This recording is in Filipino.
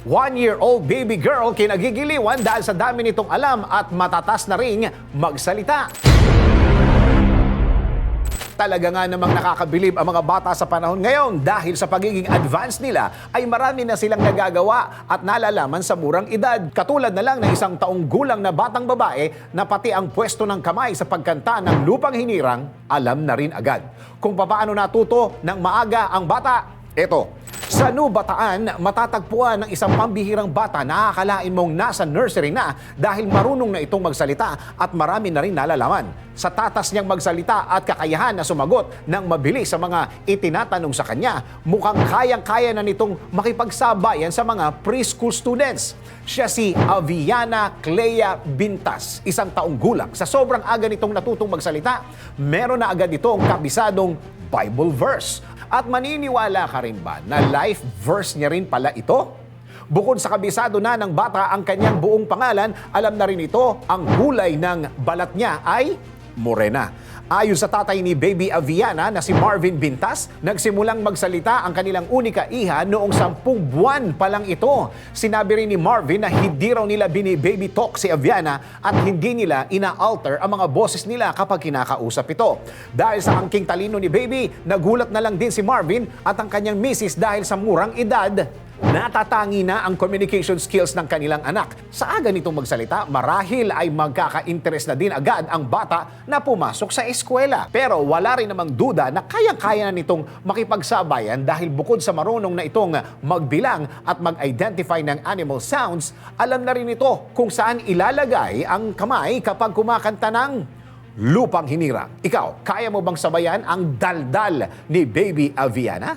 One-year-old baby girl kinagigiliwan dahil sa dami nitong alam at matatas na ring magsalita. Talaga nga namang nakakabilib ang mga bata sa panahon ngayon dahil sa pagiging advanced nila ay marami na silang nagagawa at nalalaman sa murang edad. Katulad na lang ng isang taong gulang na batang babae na pati ang pwesto ng kamay sa pagkanta ng lupang hinirang, alam na rin agad. Kung papaano natuto ng maaga ang bata, eto. Sa New Bataan, matatagpuan ng isang pambihirang bata na akalain mong nasa nursery na dahil marunong na itong magsalita at marami na rin nalalaman. Sa tatas niyang magsalita at kakayahan na sumagot ng mabilis sa mga itinatanong sa kanya, mukhang kayang-kaya na nitong makipagsabayan sa mga preschool students. Siya si Aviana Clea Bintas, isang taong gulang. Sa sobrang aga nitong natutong magsalita, meron na agad itong kabisadong Bible verse. At maniniwala ka rin ba na life verse niya rin pala ito? Bukod sa kabisado na ng bata ang kanyang buong pangalan, alam na rin ito ang kulay ng balat niya ay morena. Ayon sa tatay ni Baby Aviana na si Marvin Bintas, nagsimulang magsalita ang kanilang unika iha noong sampung buwan pa lang ito. Sinabi rin ni Marvin na hindi raw nila bini-baby talk si Aviana at hindi nila ina-alter ang mga boses nila kapag kinakausap ito. Dahil sa angking talino ni Baby, nagulat na lang din si Marvin at ang kanyang misis dahil sa murang edad, Natatangi na ang communication skills ng kanilang anak. Sa aga nitong magsalita, marahil ay magkaka-interest na din agad ang bata na pumasok sa eskwela. Pero wala rin namang duda na kayang-kaya na nitong makipagsabayan dahil bukod sa marunong na itong magbilang at mag-identify ng animal sounds, alam na rin ito kung saan ilalagay ang kamay kapag kumakanta ng lupang hinirang. Ikaw, kaya mo bang sabayan ang daldal ni Baby Aviana?